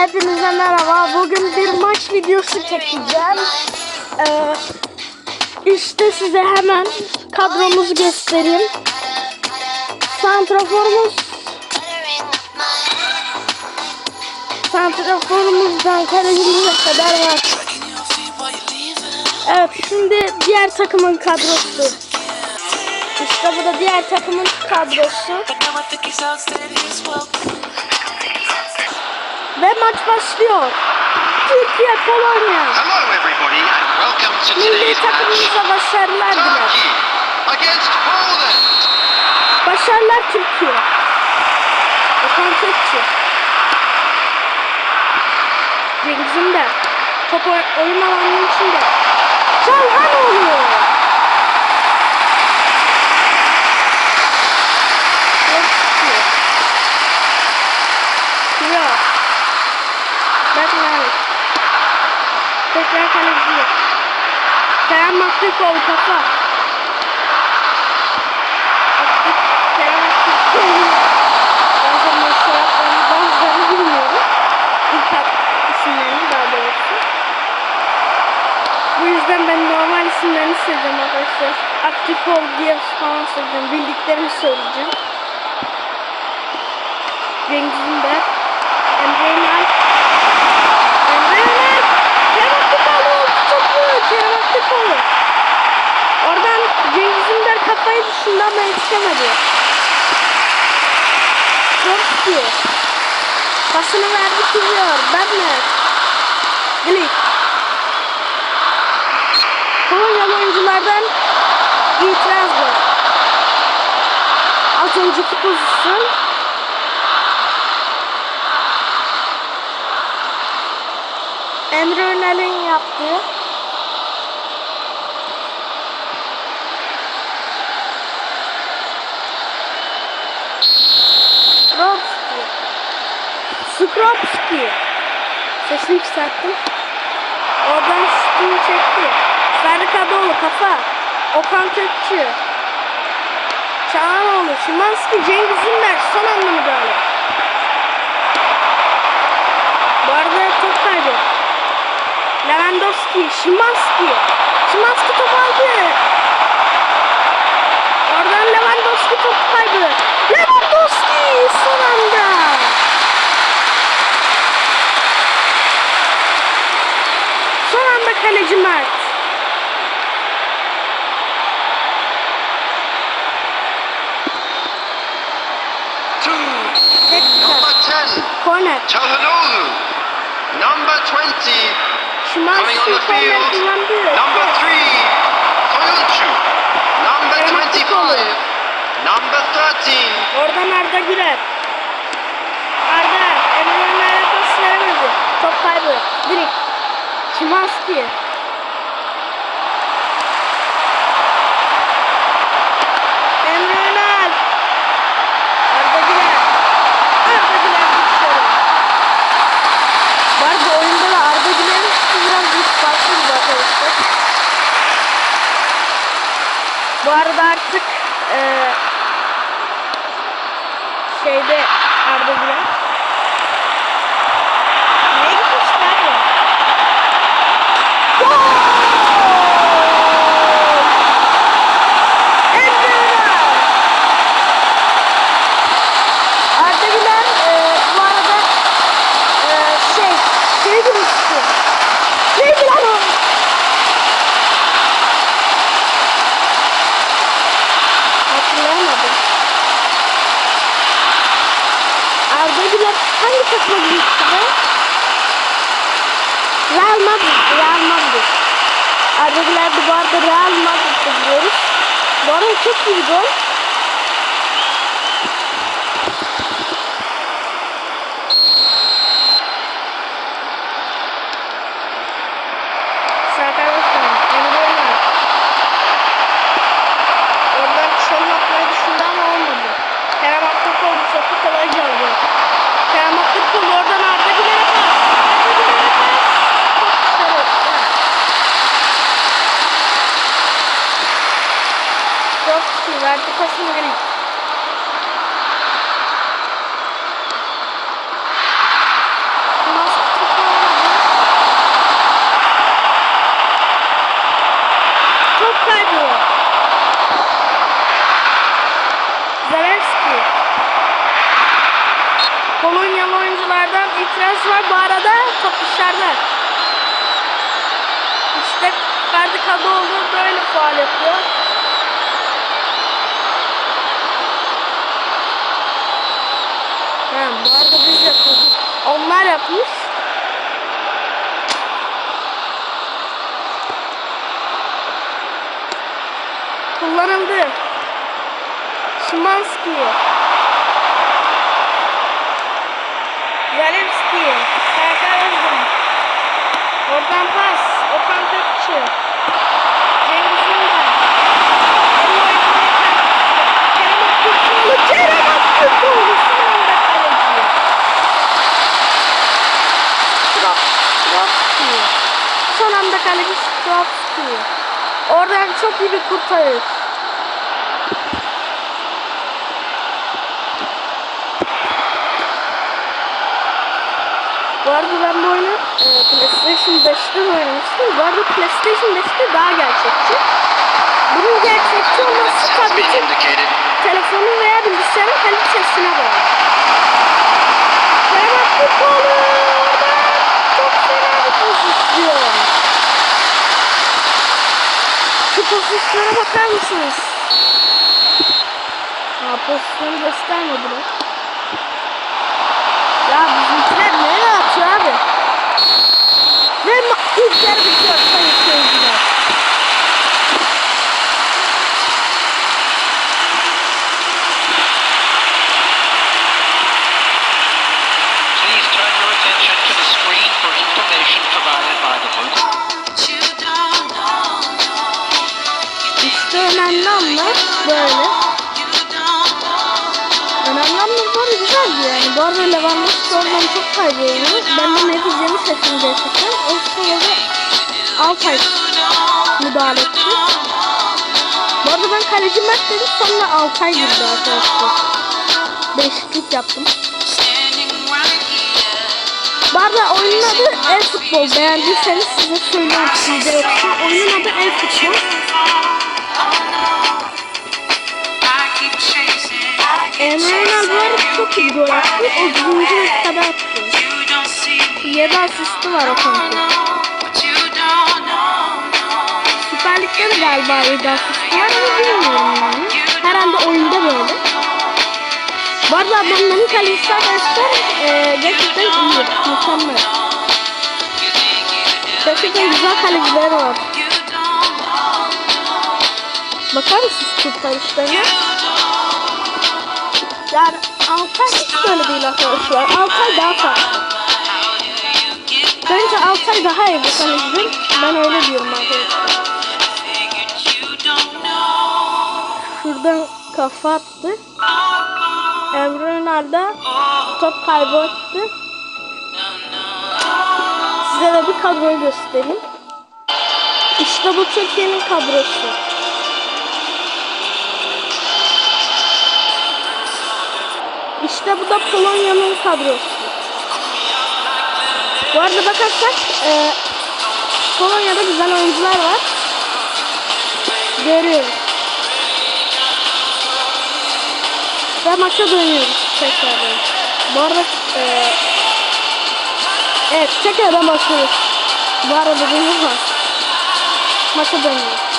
Hepinize merhaba. Bugün bir maç videosu çekeceğim. Ee, işte size hemen kadromuzu göstereyim. Santraforumuz Santraforumuzdan kalecimize kadar var. Evet şimdi diğer takımın kadrosu. İşte bu da diğer takımın kadrosu. Ve maç başlıyor. Türkiye Polonya. Hello everybody and welcome to Milli today's match. takımımıza başarılar diler. Başarılar Türkiye. Okan Kökçü. Cengiz Ünder. Top oy- oyun alanının içinde. Çalhanoğlu. Yok tutuyor. Kıyor. Bekler. Tekrar kaleci. Maktikoğlu kafa. Bazen maçlarını bazılarını bilmiyorum. Hat isimlerini daha doğrusu. Bu yüzden ben normal isimlerini söyleyeceğim arkadaşlar. Aktifol diye falan söyleyeceğim. Bildiklerimi söyleyeceğim. Cengiz Ünder. Emre kafayı düşündü ama yetişemedi. Zorski. Pasını verdi kızıyor. Bernard. Glik. Polonyalı oyunculardan itiraz var. Az önceki pozisyon Emre Önal'in yaptığı Skropski Skropski Sesini yükselttim. Oradan şutunu çekti. Ferdi Kadıoğlu kafa. Okan Kökçü. Çağanoğlu Şimanski Cengiz Ünder son anda müdahale Bu arada top kaybı Lewandowski Şimanski. Şimanski top aldı. Oradan Lewandowski top kaybı Lewandowski son anda Son anda kaleci Mert Two. Tekrar Number 10. Korner Çalhanoğlu. Number 20. Coming Şimanski field. kullandı Number 3. Soyuncu. Number Kerem 25. Number 13. Oradan Arda Güler. Arda Emre'nin pas veremedi. Top kaybı. Direkt. Şimanski. Emre Önal. Arda Güler. Arda Güler dışarı. Var bu oyunda da Arda Güler'in şutu biraz büyük farklı bir arkadaşlar. Bu arada artık eee şeyde Arda Güler. Neye gitmişler ya? Gol! Emre Ünal! Arda Güler e, bu arada e, şey şey demişti. Neydi lan o? Hatırlayamadım. Arda Güler hangi takıma gitmişti be? Real Madrid, Real Madrid. Arda Güler de bu arada Real Madrid'de biliyoruz. Bu arada çok iyi gol. guardate questo magari Çok kaybıyor. Zelenski. Polonyalı oyunculardan itiraz var. Bu arada top dışarıda. İşte Ferdi Kadıoğlu böyle faal yapıyor. Onlar yapmış. Kullanıldı. Şimanski. Kaleci Stropski. Oradan çok iyi bir kurtarış. Bu arada ben bu oyunu e, PlayStation 5'te oynamıştım. Bu arada PlayStation 5'te daha gerçekçi. Bunun gerçekçi olması tabii ki telefonun veya bilgisayarın kalitesine bağlı. Kerem Aktürkoğlu orada çok fena bir pozisyon. Şu pozisyona bakar mısınız? Ha pozisyonu göstermediler. Ya bizimkiler nereye atıyor abi? Ve ma- ilk yarı Anlar böyle. Önemli anlar böyle güzeldi yani. Bu arada Lewandowski oradan çok kaybediyor. Ben de ne diyeceğimi şaşırdım gerçekten. O sırada Altay müdahale etti. Bu arada ben kaleci Mert dedim sonra Altay girdi arkadaşlar. Değişiklik yaptım. Bu arada oyunun adı e-futbol. Beğendiyseniz size söylüyorum yoksa. Oyunun adı e-futbol. Bu arada çok iyi gol attı. O 100. dakikada attı. 7 asisti var o konuda. Süper Lig'de de galiba 7 asisti var ama bilmiyorum yani. Herhalde oyunda böyle. Bu arada adamların kalecisi arkadaşlar e, gerçekten iyi. Mükemmel. Gerçekten güzel kaleciler var. Bakar mısınız kurtarışlarına? Yani Altay hiç böyle değil arkadaşlar. Altay daha farklı. Bence Altay daha iyi bir kalecidir. Ben öyle diyorum arkadaşlar. Şuradan kafa attı. Emre Önal da top kaybetti. Size de bir kadroyu göstereyim. İşte bu Türkiye'nin kadrosu. İşte bu da Polonya'nın kadrosu. Bu arada bakarsak e, Polonya'da güzel oyuncular var. Görüyoruz. Ve maça dönüyoruz tekrardan. Bu arada e, evet tekrardan başlıyoruz. Bu arada var. Maça dönüyoruz.